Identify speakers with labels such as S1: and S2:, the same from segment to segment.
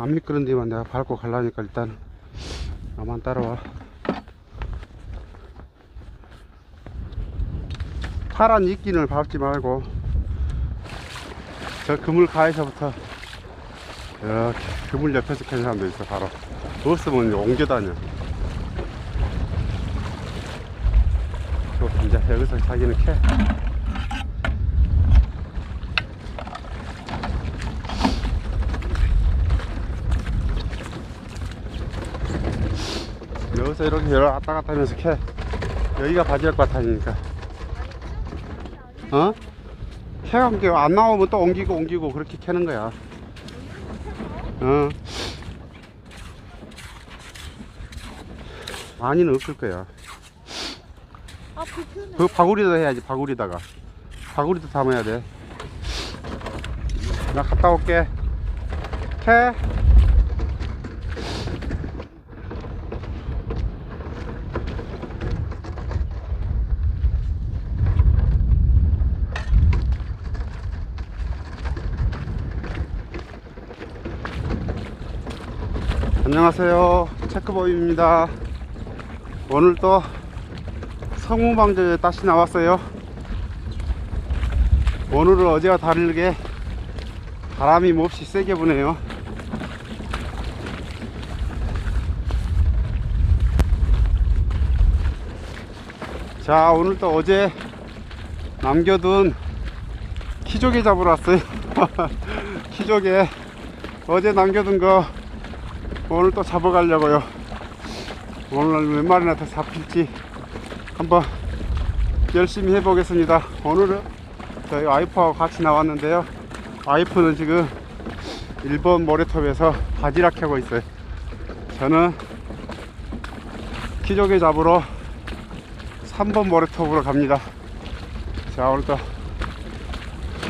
S1: 안 미끄런 데만 내가 밟고 가려니까 일단 나만 따라와. 파란 이끼를 밟지 말고 저 그물 가에서부터 이렇게 그물 옆에서 캐는 사람도 있어 바로. 없으면 옮겨 다녀. 또 이제 여기서 자기는 캐 여기서 이렇게 여러 왔다 갔다 하면서 캐. 여기가 바지락 바탕이니까. 어? 캐간 게안 나오면 또 옮기고 옮기고 그렇게 캐는 거야. 어. 많이는 없을 거야.
S2: 아.
S1: 그 바구리도 해야지 바구리다가. 바구리도 담아야 돼나 갔다 올게. 캐 안녕하세요. 체크보이입니다. 오늘 또 성우방제 다시 나왔어요. 오늘은 어제와 다르게 바람이 몹시 세게 부네요. 자 오늘 또 어제 남겨둔 키조개 잡으러 왔어요. 키조개. 어제 남겨둔 거 오늘 또 잡아가려고요. 오늘 몇 마리나 더 잡힐지 한번 열심히 해보겠습니다. 오늘은 저희 와이프하고 같이 나왔는데요. 와이프는 지금 일본 모래톱에서 바지락 캐고 있어요. 저는 키조개 잡으러 3번 모래톱으로 갑니다. 자 오늘도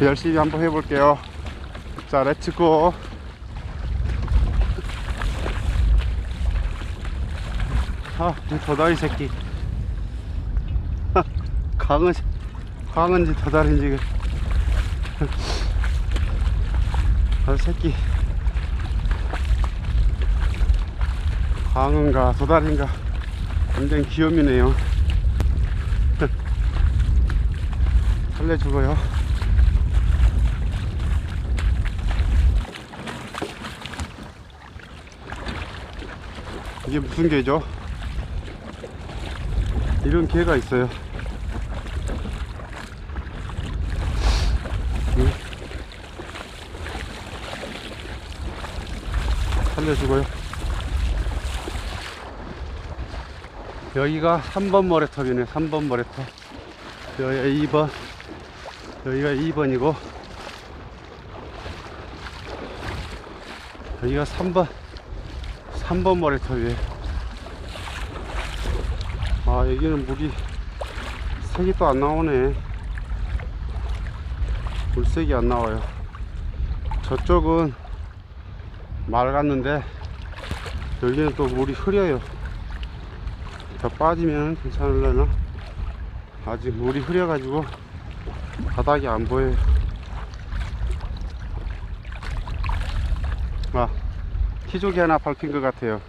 S1: 열심히 한번 해볼게요. 자 렛츠고 아, 이 도다리 새끼. 강은, 강은지 도다리인지, 그. 아, 새끼. 강은가, 도다리인가. 굉장히 귀염이네요. 살려주고요. 이게 무슨 개죠? 이런 개가 있어요. 응. 살려주고요. 여기가 3번 모래톱이네. 3번 모래톱. 여기가 2번. 여기가 2번이고. 여기가 3번. 3번 모래톱이에요. 아 여기는 물이 색이 또 안 나오네. 물색이 안 나와요. 저쪽은 맑았는데 여기는 또 물이 흐려요. 더 빠지면 괜찮을려나? 아직 물이 흐려 가지고 바닥이 안 보여요. 아 키조개 하나 밟힌 것 같아요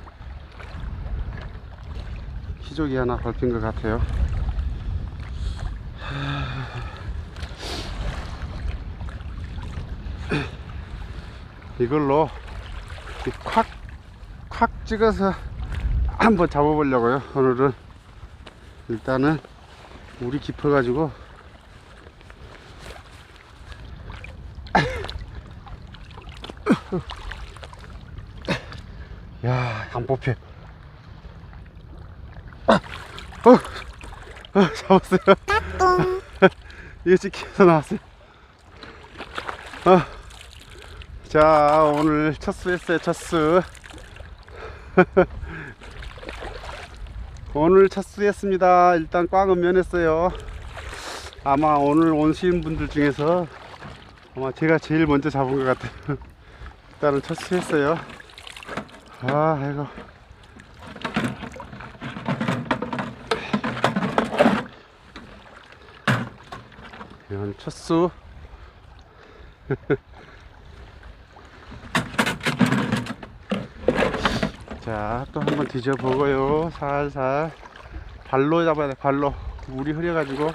S1: 키조개 하나 밟힌 것 같아요. 이걸로 이 콱, 콱 찍어서 한번 잡아보려고요. 오늘은 일단은 물이 깊어가지고 야, 안 뽑혀. 어, 잡았어요. 이거 찍혀서 나왔어요. 어. 자, 오늘 첫 수 했어요, 첫 수. 오늘 첫 수 했습니다. 일단 꽝은 면했어요. 아마 오늘 오신 분들 중에서 아마 제가 제일 먼저 잡은 것 같아요. 일단은 첫 수 했어요. 아, 아이고. 이건 첫수 자, 또 한번 뒤져보고요. 살살. 발로 잡아야 돼, 발로. 물이 흐려가지고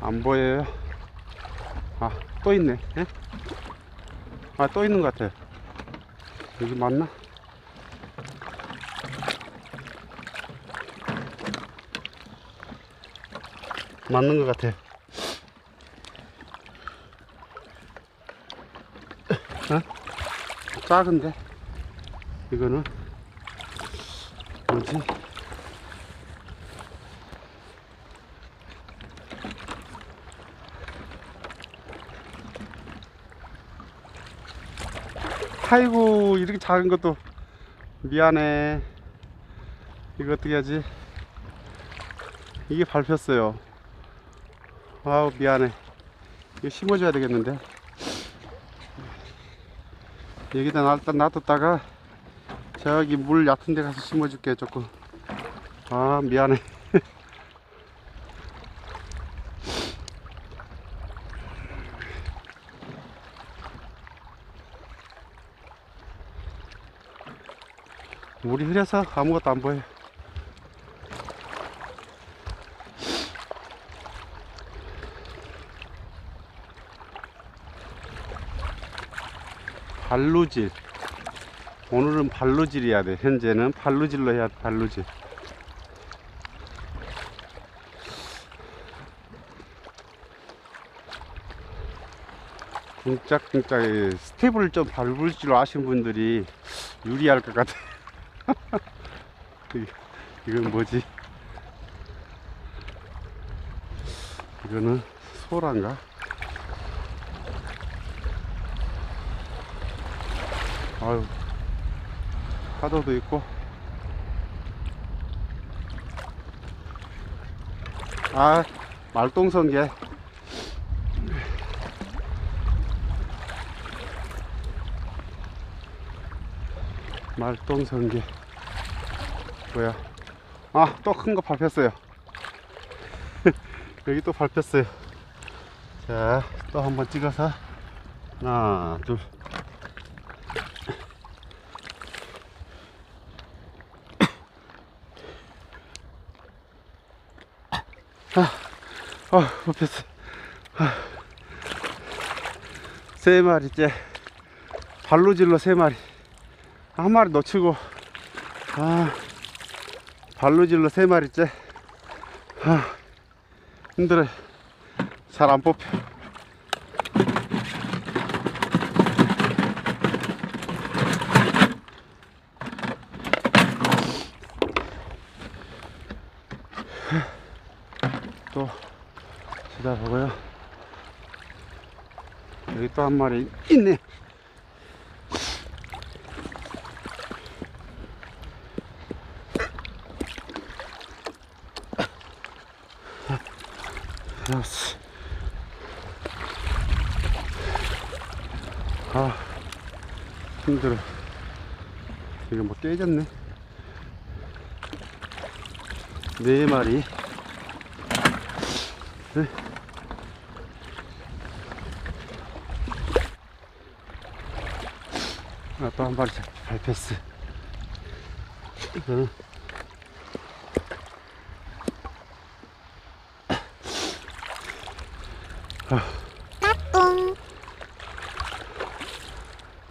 S1: 안 보여요. 아, 또 있네. 예? 아, 또 있는 것 같아요. 여기 맞나? 맞는 것 같아요. 작은데? 이거는 뭐지? 아이고 이렇게 작은 것도 미안해. 이거 어떻게 하지? 이게 밟혔어요. 아우 미안해. 이거 심어줘야 되겠는데 여기다 놔- 놔뒀다가 저기 물 얕은 데 가서 심어줄게 조금. 아 미안해. 물이 흐려서 아무것도 안 보여 발루질. 오늘은 발루질 해야 돼. 현재는 발루질로 해야 돼 발루질. 쿵짝쿵짝 스텝을 좀 밟을 줄 아신 분들이 유리할 것 같아. 이- 이건 뭐지? 이거는 소란가 아유. 파도도 있고. 아 말똥성게. 말똥성게. 뭐야? 아 또 큰 거 밟혔어요. 여기 또 밟혔어요. 자 또 한번 찍어서 하나 둘 아, 밟혔어. 아. 세 마리째. 발로 질러 세 마리. 한 마리 놓치고. 아, 발로 질러 세 마리째. 아, 힘들어. 잘 안 뽑혀. 또 쳐다보고요. 여기 또 한 마리 있네. 알았어. 아, 힘들어. 이거 뭐 깨졌네. 네 마리. 아, 또한 마리 잡- 밟혔어. 이거는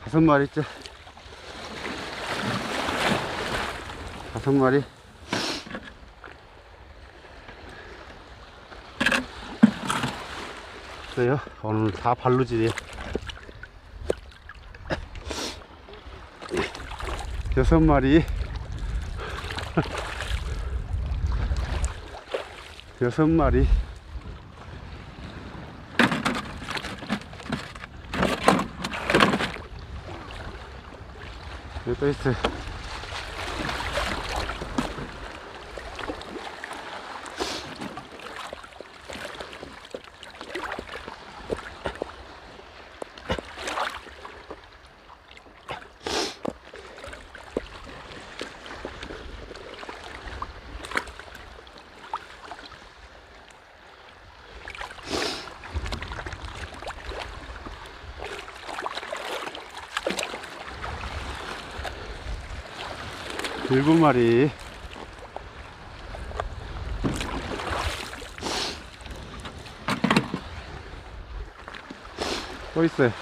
S1: 다섯 마리째. 다섯 마리. 있어요. 오늘 다 발루질이에요. 여섯 마리. 여섯 마리. 또 있어요. 일곱 마리. 또 있어요.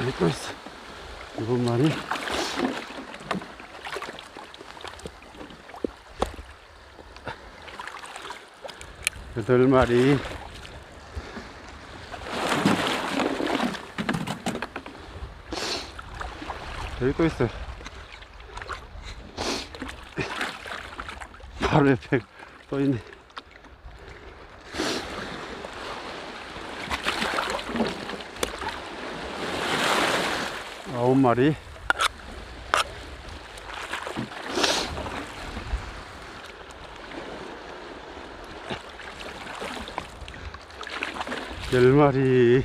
S1: 여기 또 있어. 일곱 마리. 여덟 마리. 여기 또 있어요. 바로 옆에 또 있네. 아홉 마리. 열 마리.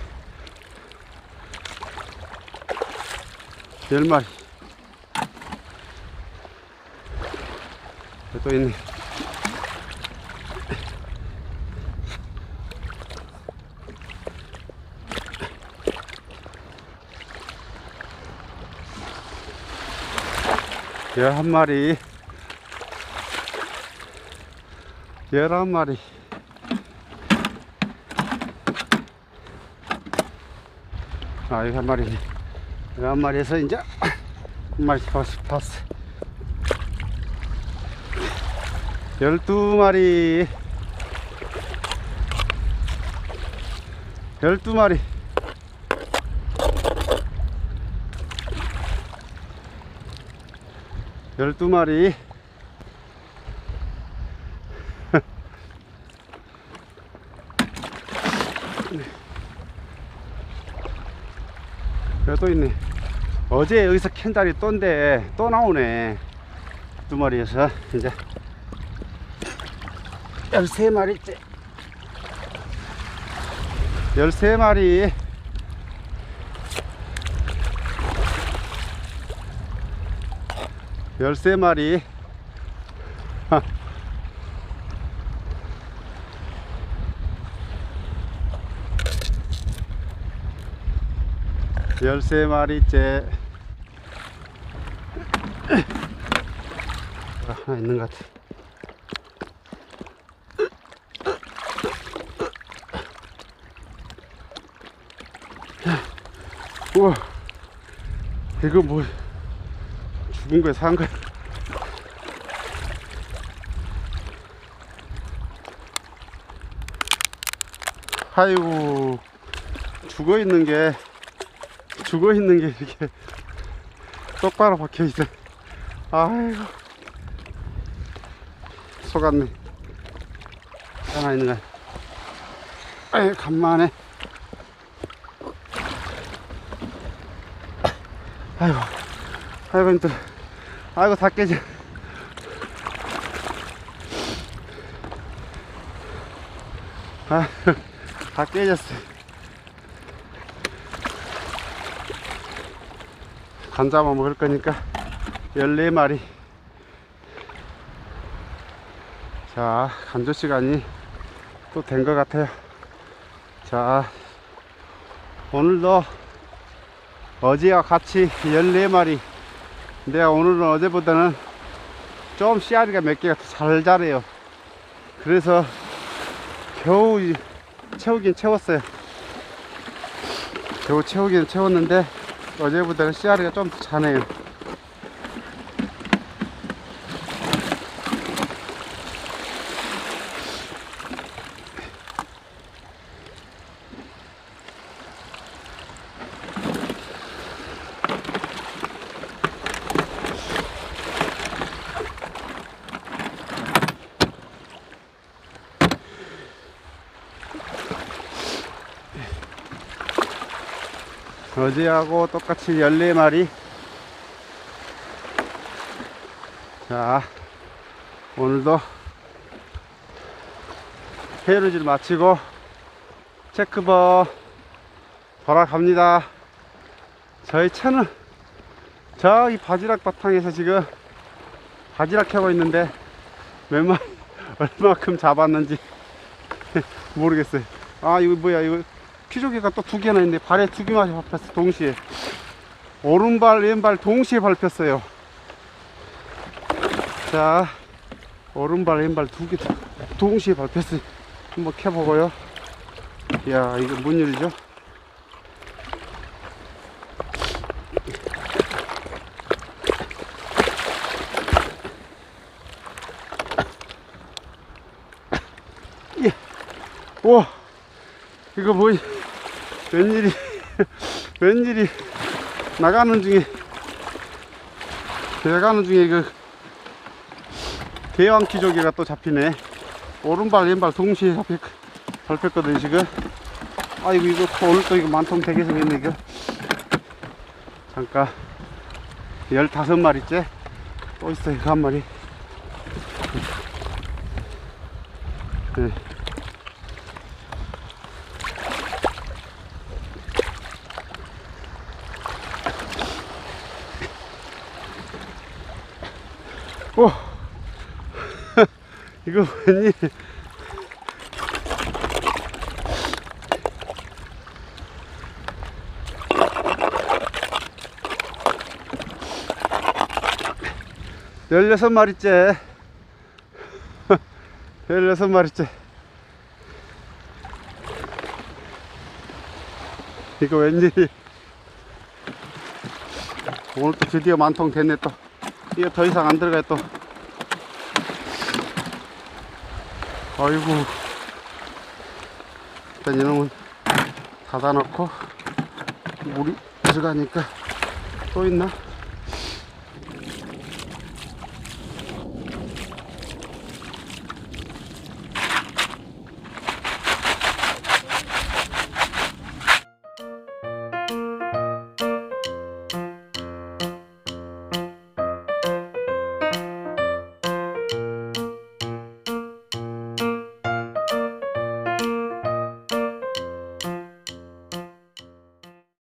S1: 열 마리. 또 있네. 열한 마리. 열한 마리. 아, 여기 한 마리네. 여기 한 마리에서 이제 한 마리씩 봤어. 봤어. 열두 마리. 열두 마리. 열두 마리. 여기 또 있네. 어제 여기서 캔 달이 떤데 또 나오네. 두 마리에서 이제 13마리째. 13마리. 열세 마리. 열세 마리째. 아, 하나 있는 것 같아. 우와, 이거 뭐, 죽 은 거야, 산 거야? 아이고, 죽어 있는 게, 죽어 있는 게 이렇게 똑바로 박혀 있어. 아이고, 속았네. 하나 있는 거야. 아이, 간만에. 아이고, 아이고, 힘들어. 아이고, 다 깨져. 아, 다 깨졌어. 간 잡아 먹을 거니까 14마리. 자, 간조 시간이 또 된 것 같아요. 자, 오늘도 어제와 같이 14마리. 근데 오늘은 어제보다는 좀 씨알이가 몇 개가 더잘 자래요. 그래서 겨우 이- 채우긴 채웠어요. 겨우 채우긴 채웠는데 어제보다는 씨알이가 좀더 자네요. 어제하고 똑같이 14마리. 자, 오늘도 해루질 마치고 체크버 돌아갑니다. 저희 차는 저기 바지락 바탕에서 지금 바지락 캐고 있는데 몇 마리, 얼마큼 잡았는지 모르겠어요. 아, 이거 뭐야, 이거 피조개가 또 두 개나 있네. 발에 두 개만 잡혔어, 동시에. 오른발 왼발 동시에 밟혔어요 자 오른발 왼발 두 개 동시에 밟혔어요 한번 켜보고요 이야 이거 뭔 일이죠 예. 와 이거 뭐 웬일이 웬일이 나가는 중에 나가는 중에 그 대왕 기조개가 또 잡히네. 오른발 왼발 동시에 잡혔, 잡혔거든 지금. 아이고 이거 또 오늘 또 이거 만통 되게 생겼네 이거. 잠깐. 15마리째? 또 있어요 그한 마리 이거 웬일 열여섯 마리째. 열여섯 마리째. 이거 웬일이 오늘 또 드디어 만통 됐네 또. 이거 더 이상 안 들어가요 또 아이고 일단 이놈은 닫아놓고 물이 들어가니까 또 있나?